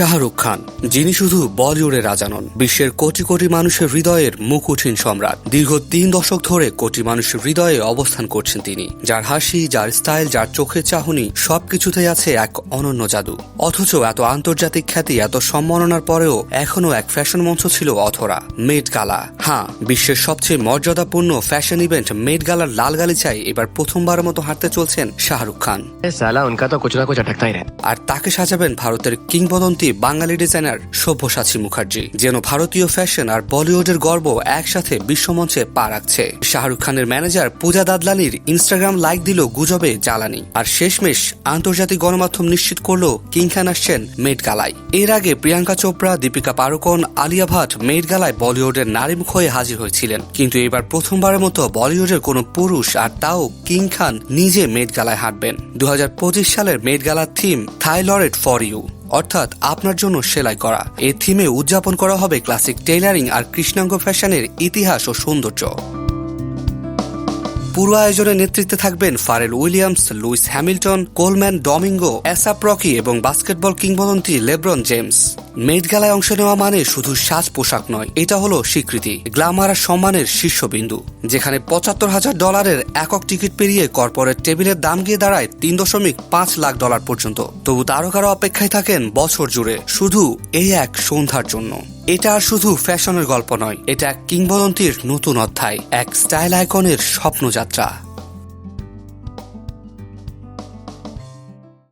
শাহরুখ খান যিনি শুধু বলিউডের রাজা নন বিশ্বের কোটি কোটি মানুষের হৃদয়ের মুকুটহীন সম্রাট। দীর্ঘ তিন দশক ধরে কোটি মানুষের হৃদয়ে অবস্থান করছেন তিনি। যার হাসি যার স্টাইল যার চোখের চাহনি সবকিছুতেই আছে এক অনন্য জাদু। অথচ এত আন্তর্জাতিক খ্যাতি এত সম্মাননার পরেও এখনও এক ফ্যাশন মঞ্চ ছিল অথরা মেড গালা। হ্যাঁ বিশ্বের সবচেয়ে মর্যাদাপূর্ণ ফ্যাশন ইভেন্ট মেড গালার লাল গালিচায় এবার প্রথমবারের মতো হাঁটতে চলছেন শাহরুখ খান। আর তাকে সাজাবেন ভারতের কিংবদন্তি বাঙালি ডিজাইনার সব্যসাচী মুখার্জি, যেন ভারতীয় ফ্যাশন আর বলিউডের গর্ব একসাথে বিশ্বমঞ্চে পা রাখছে। শাহরুখ খানের ম্যানেজার পূজা দাদলানির ইনস্টাগ্রাম লাইক দিল গুজবে জ্বালানি। আর শেষমেশ আন্তর্জাতিক গণমাধ্যম নিশ্চিত করল কিং খান আসছেন মেট গালায় এর আগে প্রিয়াঙ্কা চোপড়া, দীপিকা পাড়ুকোন, আলিয়া ভাট মেট গালায় বলিউডের নারীমুখ হয়ে হাজির হয়েছিলেন। কিন্তু এবার প্রথমবারের মতো বলিউডের কোনো পুরুষ আর তাও কিং খান নিজে মেট গালায় হাঁটবেন। দু হাজার পঁচিশ সালের মেট গালার থিম থাইলরেড ফর ইউ। অর্থাৎ আপনার জন্য সেলাই করা। এ থিমে উদযাপন করা হবে ক্লাসিক টেইলারিং আর কৃষ্ণাঙ্গ ফ্যাশনের ইতিহাস ও সৌন্দর্য। পুরো আয়োজনের নেতৃত্বে থাকবেন Pharrell Williams, Lewis Hamilton, Colman Domingo ASAP Rocky এবং বাস্কেটবল কিংবদন্তি লেব্রন জেমস। মেট গালায় অংশ নেওয়া মানে শুধু সাজ পোশাক নয়, এটা হলো স্বীকৃতি। গ্ল্যামার আর সম্মানের শীর্ষবিন্দু, যেখানে পঁচাত্তর হাজার ডলারের একক টিকিট পেরিয়ে কর্পোরেট টেবিলের দাম গিয়ে দাঁড়ায় তিন দশমিক পাঁচ লাখ ডলার পর্যন্ত। তবু তারকারা অপেক্ষায় থাকেন বছর জুড়ে শুধু এই এক সন্ধ্যার জন্য। এটা আর শুধু ফ্যাশনের গল্প নয়, এটা এক কিংবদন্তির নতুন অধ্যায়, এক স্টাইল আইকনের স্বপ্নযাত্রা।